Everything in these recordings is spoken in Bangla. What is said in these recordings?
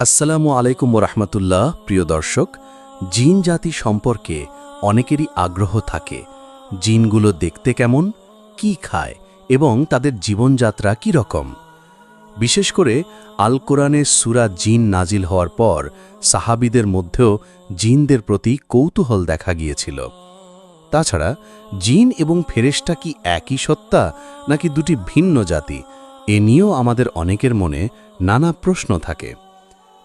আসসালামু আলাইকুম রহমতুল্লাহ, প্রিয় দর্শক। জিন জাতি সম্পর্কে অনেকেরই আগ্রহ থাকে। জিনগুলো দেখতে কেমন, কি খায়, এবং তাদের জীবনযাত্রা কী রকম? বিশেষ করে আল কোরআনে সুরা জিন নাজিল হওয়ার পর সাহাবিদের মধ্যেও জিনদের প্রতি কৌতূহল দেখা গিয়েছিল। তাছাড়া জিন এবং ফেরেশতা কি একই সত্তা, নাকি দুটি ভিন্ন জাতি? এ নিয়েও আমাদের অনেকের মনে নানা প্রশ্ন থাকে।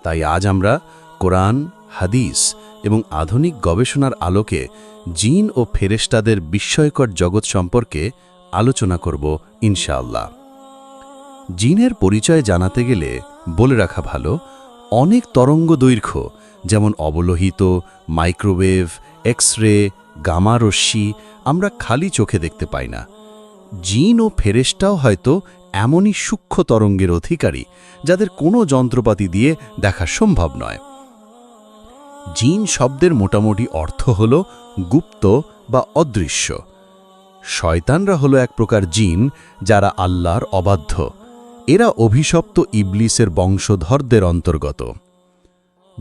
তাই আজ আমরা কোরআন, হাদিস এবং আধুনিক গবেষণার আলোকে জিন ও ফেরেশতাদের বিস্ময়কর জগৎ সম্পর্কে আলোচনা করব, ইনশাআল্লাহ। জিনের পরিচয় জানাতে গেলে বলে রাখা ভালো, অনেক তরঙ্গ দৈর্ঘ্য, যেমন অবলোহিত, মাইক্রোওয়েভ এক্স রে গামা রশ্মি আমরা খালি চোখে দেখতে পাই না। জিন ও ফেরেশটাও হয়তো এমনই সূক্ষ্ম তরঙ্গের অধিকারী, যাদের কোনো যন্ত্রপাতি দিয়ে দেখা সম্ভব নয়। জিন শব্দের মোটামুটি অর্থ হল গুপ্ত বা অদৃশ্য। শয়তানরা হলো এক প্রকার জিন, যারা আল্লাহর অবাধ্য। এরা অভিশপ্ত ইবলিসের বংশধরদের অন্তর্গত।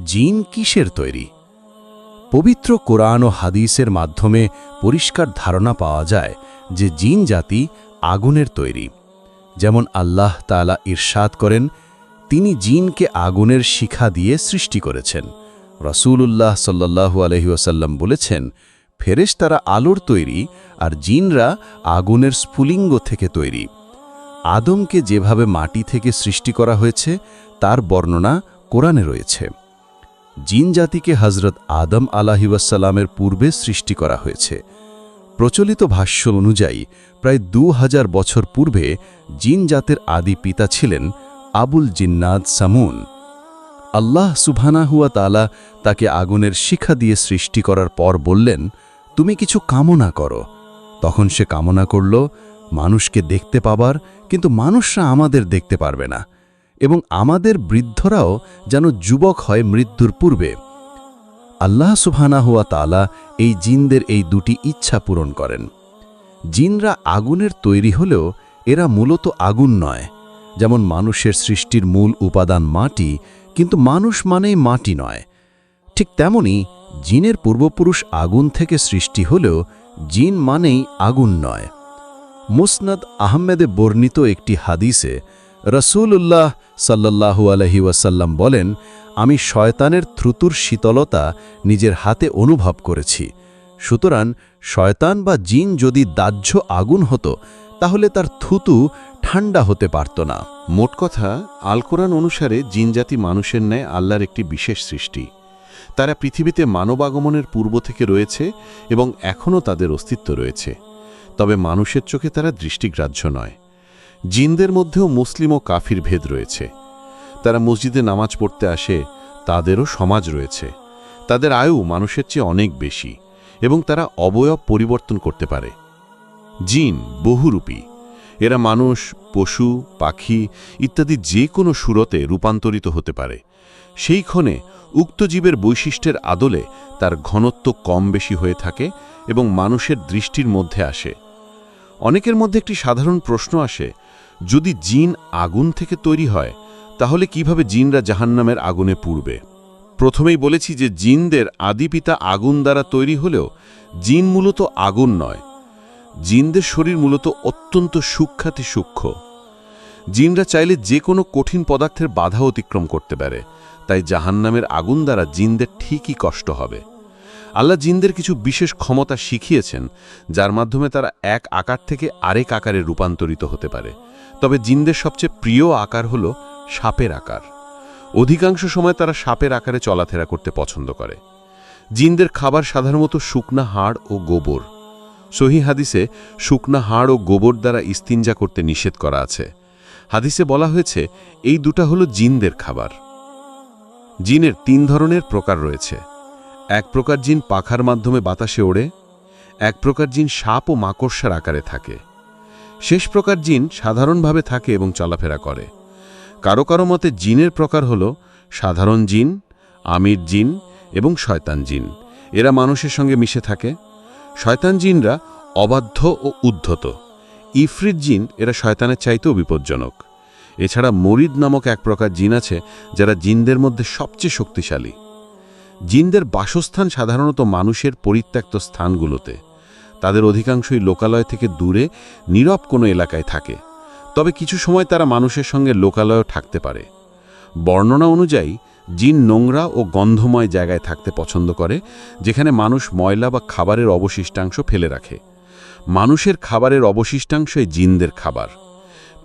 জিন কিসের তৈরি? পবিত্র কোরআন ও হাদিসের মাধ্যমে পরিষ্কার ধারণা পাওয়া যায় যে জিন জাতি আগুনের তৈরি। যেমন আল্লাহ তালা ইরশাদ করেন, তিনি জিনকে আগুনের শিখা দিয়ে সৃষ্টি করেছেন। রসূলুল্লাহ সাল্লাহু আলহিউসাল্লাম বলেছেন ফেরেশ তারা আলোর তৈরি আর জিনরা আগুনের স্ফুলিঙ্গ থেকে তৈরি। আদমকে যেভাবে মাটি থেকে সৃষ্টি করা হয়েছে, তার বর্ণনা কোরআনে রয়েছে। জিন জাতিকে হজরত আদম আলাহিউসাল্লামের পূর্বে সৃষ্টি করা হয়েছে। প্রচলিত ভাষ্য অনুযায়ী প্রায় দু হাজার বছর পূর্বে জিন জাতের আদি পিতা ছিলেন আবুল জিন্নাদ সামুন। আল্লাহ সুবহানাহুয়া তালা তাকে আগুনের শিখা দিয়ে সৃষ্টি করার পর বললেন, তুমি কিছু কামনা করো। তখন সে কামনা করল, মানুষকে দেখতে পাবার, কিন্তু মানুষরা আমাদের দেখতে পারবে না। এবং আমাদের বৃদ্ধরাও যেন যুবক হয় মৃত্যুর পূর্বে। আল্লাহ সুবহানাহুয়া তালা এই জিনদের এই দুটি ইচ্ছা পূরণ করেন। জিনরা আগুনের তৈরি হলেও এরা মূলত আগুন নয়, যেমন মানুষের সৃষ্টির মূল উপাদান মাটি, কিন্তু মানুষ মানেই মাটি নয়। ঠিক তেমনি জিনের পূর্বপুরুষ আগুন থেকে সৃষ্টি হলেও জিন মানেই আগুন নয়। মুসনাদ আহমেদে বর্ণিত একটি হাদিসে রসুল্লাহ সাল্লাহু আলহি ওয়াসাল্লাম বলেন, আমি শয়তানের থ্রুতুর শীতলতা নিজের হাতে অনুভব করেছি। সুতরাং শয়তান বা জিন যদি দাহ্য আগুন হতো, তাহলে তার থুতু ঠান্ডা হতে পারত না। মোট কথা আল কোরআন অনুসারে জিনজাতি মানুষের ন্যায় আল্লাহর একটি বিশেষ সৃষ্টি। তারা পৃথিবীতে মানব আগমনের পূর্ব থেকে রয়েছে এবং এখনও তাদের অস্তিত্ব রয়েছে। তবে মানুষের চোখে তারা দৃষ্টিগ্রাহ্য নয়। জিনদের মধ্যেও মুসলিম ও কাফির ভেদ রয়েছে। তারা মসজিদে নামাজ পড়তে আসে, তাদেরও সমাজ রয়েছে। তাদের আয়ু মানুষের চেয়ে অনেক বেশি এবং তারা অবয়ব পরিবর্তন করতে পারে। জিন বহুরূপী। এরা মানুষ, পশু, পাখি ইত্যাদি যে কোনো সুরতে রূপান্তরিত হতে পারে। সেই ক্ষণে উক্ত জীবের বৈশিষ্ট্যের আদলে তার ঘনত্ব কম বেশি হয়ে থাকে এবং মানুষের দৃষ্টির মধ্যে আসে। অনেকের মধ্যে একটি সাধারণ প্রশ্ন আসে যদি জিন আগুন থেকে তৈরি হয়, তাহলে কীভাবে জিনরা জাহান্নামের আগুনে পুড়বে? প্রথমেই বলেছি যে জিনদের আদিপিতা আগুন দ্বারা তৈরি হলেও জিন মূলত আগুন নয়। জিনদের শরীর মূলত অত্যন্ত সূক্ষাতি সূক্ষ্ম। জিনরা চাইলে যে কোনো কঠিন পদার্থের বাধা অতিক্রম করতে পারে, তাই জাহান্নামের আগুন দ্বারা জিনদের ঠিকই কষ্ট হবে। আল্লাহ জিনদের কিছু বিশেষ ক্ষমতা শিখিয়েছেন, যার মাধ্যমে তারা এক আকার থেকে আরেক আকারে রূপান্তরিত হতে পারে। তবে জিনদের সবচেয়ে প্রিয় আকার হল সাপের আকার। অধিকাংশ সময় তারা সাপের আকারে চলাফেরা করতে পছন্দ করে। জিনদের খাবার সাধারণত শুকনা হাড় ও গোবর। সহি হাদিসে শুকনা হাড় ও গোবর দ্বারা ইস্তিনজা করতে নিষেধ করা আছে। হাদিসে বলা হয়েছে, এই দুটা হলো জিনদের খাবার। জিনের তিন ধরনের প্রকার রয়েছে। এক প্রকার জিন পাখার মাধ্যমে বাতাসে ওড়ে, এক প্রকার জিন সাপ ও মাকড়সার আকারে থাকে। শেষ প্রকার জিন সাধারণভাবে থাকে এবং চলাফেরা করে। কারও কারও মতে জিনের প্রকার হল সাধারণ জিন, আমির জিন এবং শয়তান জিন। এরা মানুষের সঙ্গে মিশে থাকে। শয়তান জিনরা অবাধ্য ও উদ্ধত। ইফরিত জিন এরা শয়তানের চাইতেও বিপজ্জনক। এছাড়া মরিদ নামক এক প্রকার জিন আছে যারা জিনদের মধ্যে সবচেয়ে শক্তিশালী। জিনদের বাসস্থান সাধারণত মানুষের পরিত্যক্ত স্থানগুলোতে। তাদের অধিকাংশই লোকালয় থেকে দূরে, নীরব কোনো এলাকায় থাকে। তবে কিছু সময় তারা মানুষের সঙ্গে লোকালয়ও থাকতে পারে। বর্ণনা অনুযায়ী, জিন নোংরা ও গন্ধময় জায়গায় থাকতে পছন্দ করে, যেখানে মানুষ ময়লা বা খাবারের অবশিষ্টাংশ ফেলে রাখে। মানুষের খাবারের অবশিষ্টাংশই জিনদের খাবার।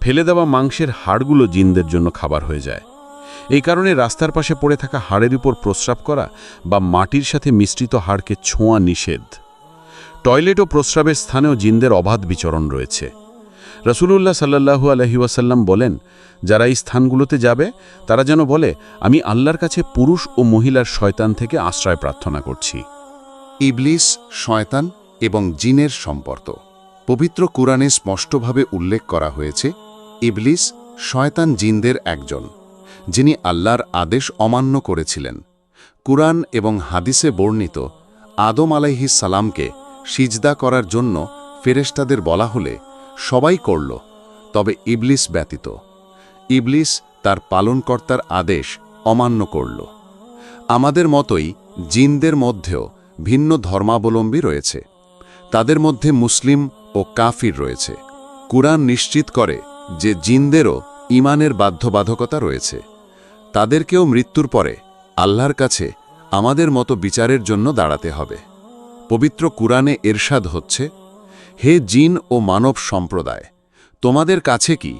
ফেলে দেওয়া মাংসের হাড়গুলো জিনদের জন্য খাবার হয়ে যায়। এই কারণে রাস্তার পাশে পড়ে থাকা হাড়ের উপর প্রস্রাব করা বা মাটির সাথে মিশ্রিত হাড়কে ছোঁয়া নিষেধ। টয়লেট ও প্রস্রাবের স্থানেও জিনদের অবাধ বিচরণ রয়েছে। রসুলুল্লাহ সাল্লাহু আলহি ওয়াসাল্লাম বলেন, যারা এই স্থানগুলোতে যাবে, তারা যেন বলে, আমি আল্লাহর কাছে পুরুষ ও মহিলার শয়তান থেকে আশ্রয় প্রার্থনা করছি। ইবলিস, শয়তান এবং জিনের সম্পর্ক। পবিত্র কুরআনে স্পষ্টভাবে উল্লেখ করা হয়েছে, ইবলিস, শয়তান জিনদের একজন, যিনি আল্লাহর আদেশ অমান্য করেছিলেন। কুরআন এবং হাদিসে বর্ণিত, আদম আলাইহিস সালামকে সিজদা করার জন্য ফেরেশতাদের বলা হলে সবাই করল, তবে ইবলিস ব্যতীত। ইবলিস তার পালনকর্তার আদেশ অমান্য করল। আমাদের মতোই জিনদের মধ্যেও ভিন্ন ধর্মাবলম্বী রয়েছে। তাদের মধ্যে মুসলিম ও কাফির রয়েছে। কুরআন নিশ্চিত করে যে জিনদেরও ইমানের বাধ্যবাধকতা রয়েছে। তাদেরকেও মৃত্যুর পরে আল্লাহর কাছে আমাদের মতো বিচারের জন্য দাঁড়াতে হবে। পবিত্র কুরআনে এরশাদ হচ্ছে, হে জিন ও মানব সম্প্রদায়, তোমাদের কাছে কি,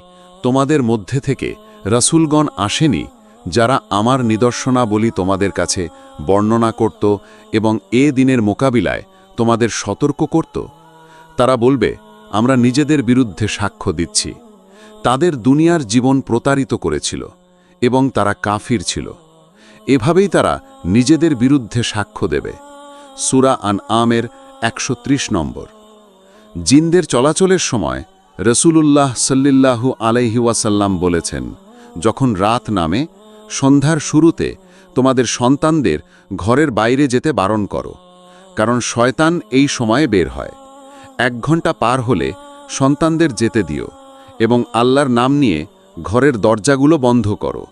তোমাদের মধ্যে থেকে রসুলগণ আসেনি যারা আমার নিদর্শনাবলী তোমাদের কাছে বর্ণনা করত এবং এ দিনের মোকাবিলায় তোমাদের সতর্ক করত? তারা বলবে, আমরা নিজেদের বিরুদ্ধে সাক্ষ্য দিচ্ছি। তাদের দুনিয়ার জীবন প্রতারিত করেছিল এবং তারা কাফির ছিল। এভাবেই তারা নিজেদের বিরুদ্ধে সাক্ষ্য দেবে। সুরা আন আমের একশ ত্রিশ নম্বর। জিনদের চলাচলের সময় রসুলুল্লাহ সাল্লিল্লাহু আলাইহি ওয়াসাল্লাম বলেছেন, যখন রাত নামে, সন্ধ্যার শুরুতে তোমাদের সন্তানদের ঘরের বাইরে যেতে বারণ করো, কারণ শয়তান এই সময়ে বের হয়। এক ঘণ্টা পার হলে সন্তানদের যেতে দিও এবং আল্লাহর নাম নিয়ে ঘরের দরজাগুলো বন্ধ করো,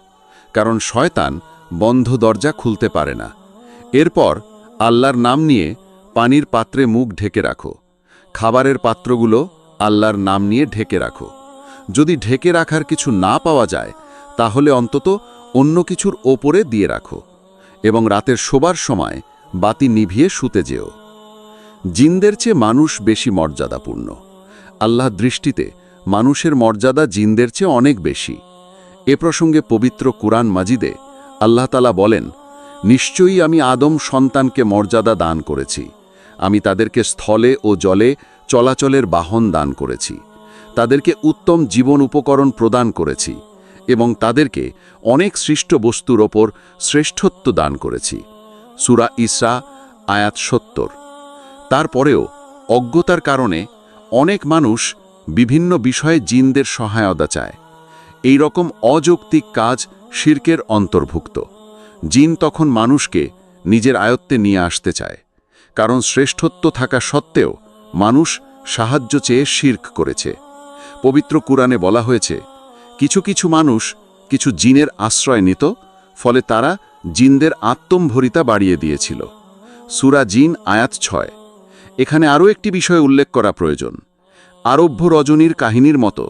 কারণ শয়তান বন্ধ দরজা খুলতে পারে না। এরপর আল্লাহর নাম নিয়ে পানির পাত্রে মুখ ঢেকে রাখো। খাবারের পাত্রগুলো আল্লাহর নাম নিয়ে ঢেকে রাখো। যদি ঢেকে রাখার কিছু না পাওয়া যায়, তাহলে অন্তত অন্য কিছুর ওপরে দিয়ে রাখো এবং রাতের শোবার সময় বাতি নিভিয়ে শুতে যেও। জিনদের চেয়ে মানুষ বেশি মর্যাদাপূর্ণ। আল্লাহ দৃষ্টিতে মানুষের মর্যাদা জিনদের চেয়ে অনেক বেশি। এ প্রসঙ্গে পবিত্র কুরআন মাজিদে আল্লাহ তালা বলেন নিশ্চয়ই আমি আদম সন্তানকে মর্যাদা দান করেছি। আমি তাদেরকে স্থলে ও জলে চলাচলের বাহন দান করেছি। তাদেরকে উত্তম জীবন উপকরণ প্রদান করেছি এবং তাদেরকে অনেক সৃষ্ট বস্তুর ওপর শ্রেষ্ঠত্ব দান করেছি। সুরা ইসরা, আয়াত সত্তর। তারপরেও অজ্ঞতার কারণে অনেক মানুষ বিভিন্ন বিষয়ে জিনদের সহায়তা চায়। এই রকম অযৌক্তিক কাজ শির্কের অন্তর্ভুক্ত। জিন তখন মানুষকে নিজের আয়ত্তে নিয়ে আসতে চায়, কারণ শ্রেষ্ঠত্ব থাকা সত্ত্বেও মানুষ সাহায্য চেয়ে শির্ক করেছে। পবিত্র কুরআনে বলা হয়েছে, কিছু কিছু মানুষ কিছু জিনের আশ্রয় নিত, ফলে তারা জিনদের আত্মম্ভরিতা বাড়িয়ে দিয়েছিল। সুরা জিন, আয়াত ছয়। এখানে আরও একটি বিষয় উল্লেখ করা প্রয়োজন। আরব্য রজনীর কাহিনীর মতো,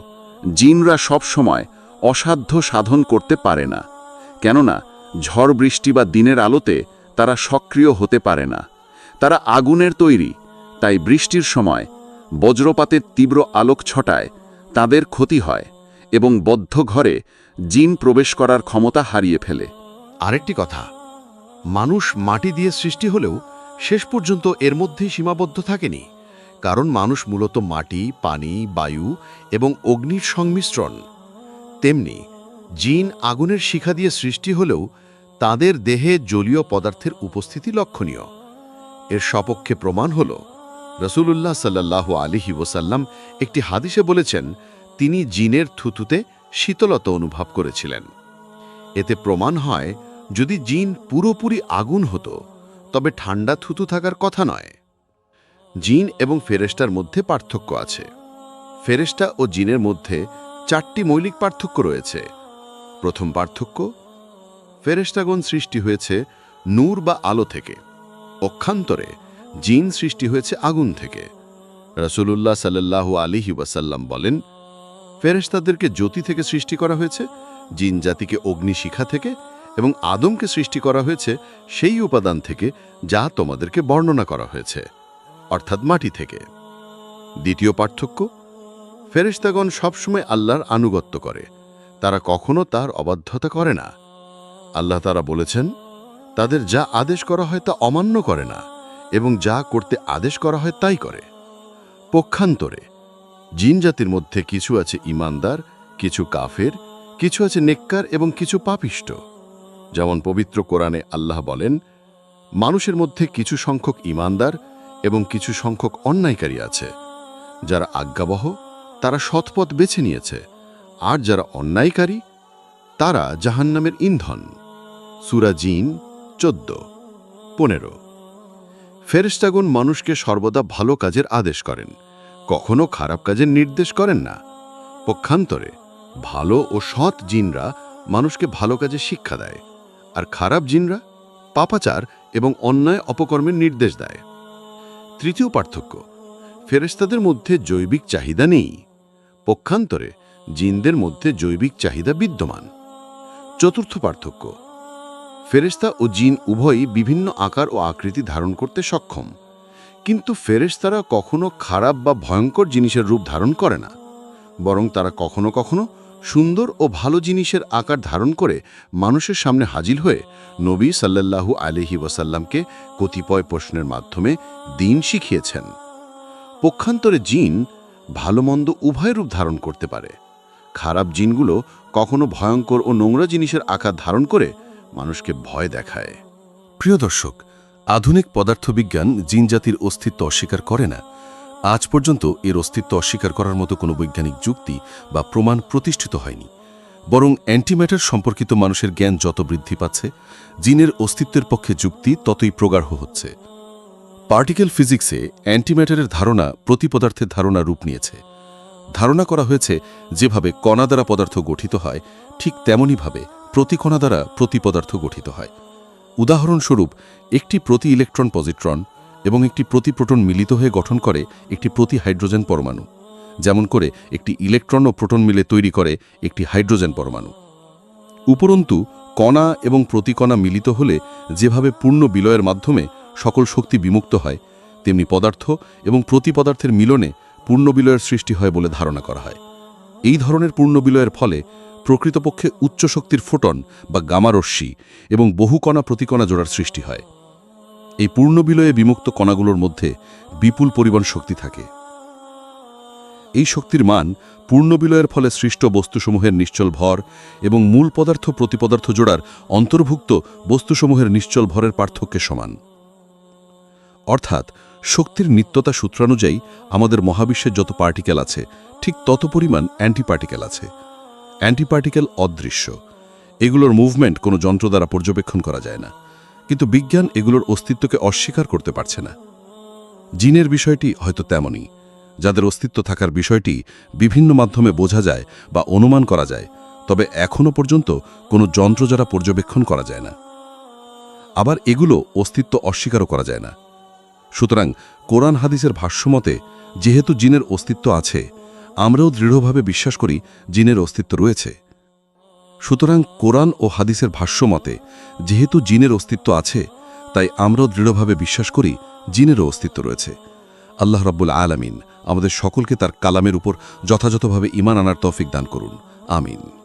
জিনরা সব সময় অসাধ্য সাধন করতে পারে না, কেননা ঝড় বৃষ্টি বা দিনের আলোতে তারা সক্রিয় হতে পারে না। তারা আগুনের তৈরি। তাই বৃষ্টির সময় বজ্রপাতের তীব্র আলোক ছটায় তাদের ক্ষতি হয় এবং বদ্ধ ঘরে জিন প্রবেশ করার ক্ষমতা হারিয়ে ফেলে। আরেকটি কথা, মানুষ মাটি দিয়ে সৃষ্টি হলেও শেষ পর্যন্ত এর মধ্যেই সীমাবদ্ধ থাকেনি, কারণ মানুষ মূলত মাটি, পানি, বায়ু এবং অগ্নির সংমিশ্রণ। তেমনি জিন আগুনের শিখা দিয়ে সৃষ্টি হলেও তাদের দেহে জলীয় পদার্থের উপস্থিতি লক্ষণীয়। এর সপক্ষে প্রমাণ হল, রসুলুল্লাহ সাল্লাহ আলিহি ওসাল্লাম একটি হাদিসে বলেছেন, তিনি জিনের থুতুতে শীতলতা অনুভব করেছিলেন। এতে প্রমাণ হয়, যদি জিন পুরোপুরি আগুন হতো, তবে ঠান্ডা থুতু থাকার কথা নয়। জিন এবং ফেরেস্টার মধ্যে পার্থক্য আছে। ফেরেস্টা ও জিনের মধ্যে চারটি মৌলিক পার্থক্য রয়েছে। প্রথম পার্থক্য ফেরেশতাগণ সৃষ্টি হয়েছে নূর বা আলো থেকে। অক্ষান্তরে জিন সৃষ্টি হয়েছে আগুন থেকে। রসুলুল্লাহ সাল্লাল্লাহু আলিহি ওয়াসাল্লাম বলেন, ফেরেশতাদেরকে জ্যোতি থেকে সৃষ্টি করা হয়েছে, জিন জাতিকে অগ্নিশিখা থেকে এবং আদমকে সৃষ্টি করা হয়েছে সেই উপাদান থেকে যা তোমাদেরকে বর্ণনা করা হয়েছে, অর্থাৎ মাটি থেকে। দ্বিতীয় পার্থক্য, ফেরেশতাগণ সবসময় আল্লাহর আনুগত্য করে, তারা কখনো তার অবাধ্যতা করে না। আল্লাহ তারা বলেছেন, তাদের যা আদেশ করা হয় তা অমান্য করে না এবং যা করতে আদেশ করা হয় তাই করে। পক্ষান্তরে, জিন জাতির মধ্যে কিছু আছে ইমানদার কিছু কাফের, কিছু আছে নেককার এবং কিছু পাপিষ্ট। যেমন পবিত্র কোরআনে আল্লাহ বলেন, মানুষের মধ্যে কিছু সংখ্যক ইমানদার এবং কিছু সংখ্যক অন্যায়কারী আছে। যারা আজ্ঞাবহ, তারা সৎপথ বেছে নিয়েছে, আর যারা অন্যায়কারী, তারা জাহান্নামের ইন্ধন। সুরা জিন, চোদ্দ, পনেরো। ফেরেস্টাগুন মানুষকে সর্বদা ভালো কাজের আদেশ করেন, কখনো খারাপ কাজের নির্দেশ করেন না। পক্ষান্তরে, ভালো ও সৎ জিনরা মানুষকে ভালো কাজে শিক্ষা দেয়, আর খারাপ জিনরা পাপাচার এবং অন্যায় অপকর্মের নির্দেশ দেয়। তৃতীয় পার্থক্য ফেরেস্তাদের মধ্যে জৈবিক চাহিদা নেই। পক্ষান্তরে, জিনদের মধ্যে জৈবিক চাহিদা বিদ্যমান। চতুর্থ পার্থক্য ফেরেস্তা ও জিন উভয়ই বিভিন্ন আকার ও আকৃতি ধারণ করতে সক্ষম। কিন্তু ফেরেশতারা কখনো খারাপ বা ভয়ঙ্কর জিনিসের রূপ ধারণ করে না, বরং তারা কখনো কখনো সুন্দর ও ভালো জিনিসের আকার ধারণ করে মানুষের সামনে হাজির হয়ে নবী সাল্লাল্লাহু আলিহি ওয়াসাল্লামকে কতিপয় প্রশ্নের মাধ্যমে দিন শিখিয়েছেন। পক্ষান্তরে জিন ভালো মন্দ উভয় রূপ ধারণ করতে পারে। খারাপ জিনগুলো কখনো ভয়ঙ্কর ও নোংরা জিনিসের আকার ধারণ করে মানুষকে ভয় দেখায়। প্রিয় দর্শক, আধুনিক পদার্থবিজ্ঞান জিনজাতির অস্তিত্ব অস্বীকার করে না। আজ পর্যন্ত এর অস্তিত্ব অস্বীকার করার মতো কোনো বৈজ্ঞানিক যুক্তি বা প্রমাণ প্রতিষ্ঠিত হয়নি। বরং অ্যান্টিম্যাটার সম্পর্কিত মানুষের জ্ঞান যত বৃদ্ধি পাচ্ছে, জিনের অস্তিত্বের পক্ষে যুক্তি ততই প্রগাঢ় হচ্ছে। পার্টিকেল ফিজিক্সে অ্যান্টিম্যাটারের ধারণা প্রতিপদার্থের ধারণা রূপ নিয়েছে। ধারণা করা হয়েছে, যেভাবে কণা দ্বারা পদার্থ গঠিত হয়, ঠিক তেমনইভাবে প্রতিকণা দ্বারা প্রতিপদার্থ গঠিত হয়। উদাহরণস্বরূপ, একটি প্রতি ইলেকট্রন পজিট্রন এবং একটি প্রতি প্রোটন মিলিত হয়ে গঠন করে একটি প্রতি হাইড্রোজেন পরমাণু, যেমন করে একটি ইলেকট্রন ও প্রোটন মিলে তৈরি করে একটি হাইড্রোজেন পরমাণু। উপরন্তু, কণা এবং প্রতিকণা মিলিত হলে যেভাবে পূর্ণ বিলয়ের মাধ্যমে সকল শক্তি বিমুক্ত হয়, তেমনি পদার্থ এবং প্রতিপদার্থের মিলনে পূর্ণ বিলয়ের সৃষ্টি হয় বলে ধারণা করা হয়। এই ধরনের পূর্ণ বিলয়ের ফলে প্রকৃতপক্ষে উচ্চ শক্তির ফোটন বা গামারশ্মি এবং বহু কণা প্রতিকণা জোড়ার সৃষ্টি হয়। এই পূর্ণ বিলয়ে বিমুক্ত কণাগুলোর মধ্যে বিপুল পরিমাণ শক্তি থাকে। এই শক্তির মান পূর্ণ বিলয়ের ফলে সৃষ্ট বস্তুসমূহের নিশ্চল ভর এবং মূল পদার্থ প্রতিপদার্থ জোড়ার অন্তর্ভুক্ত বস্তুসমূহের নিশ্চল ভরের পার্থক্যে সমান। অর্থাৎ শক্তির নিত্যতা সূত্রানুযায়ী আমাদের মহাবিশ্বের যত পার্টিকেল আছে, ঠিক তত পরিমাণ অ্যান্টিপার্টিকেল আছে। অ্যান্টিপার্টিকেল অদৃশ্য। এগুলোর মুভমেন্ট কোনো যন্ত্র দ্বারা পর্যবেক্ষণ করা যায় না। কিন্তু বিজ্ঞান এগুলোর অস্তিত্বকে অস্বীকার করতে পারছে না। জিনের বিষয়টি হয়তো তেমনই। যাদের অস্তিত্ব থাকার বিষয়টি বিভিন্ন মাধ্যমে বোঝা যায় বা অনুমান করা যায়, তবে এখনও পর্যন্ত কোনো যন্ত্র যারা পর্যবেক্ষণ করা যায় না। আবার এগুলো অস্তিত্ব অস্বীকারও করা যায় না। সুতরাং কোরআন হাদিসের ভাষ্যমতে, যেহেতু জিনের অস্তিত্ব আছে আমরাও দৃঢ়ভাবে বিশ্বাস করি জিনের অস্তিত্ব রয়েছে। সুতরাং কোরআন ও হাদিসের ভাষ্য মতে, যেহেতু জিনের অস্তিত্ব আছে, তাই আমরাও দৃঢ়ভাবে বিশ্বাস করি জিনেরও অস্তিত্ব রয়েছে। আল্লাহ রব্বুল আলামিন আমাদের সকলকে তার কালামের উপর যথাযথভাবে ইমান আনার তৌফিক দান করুন। আমিন।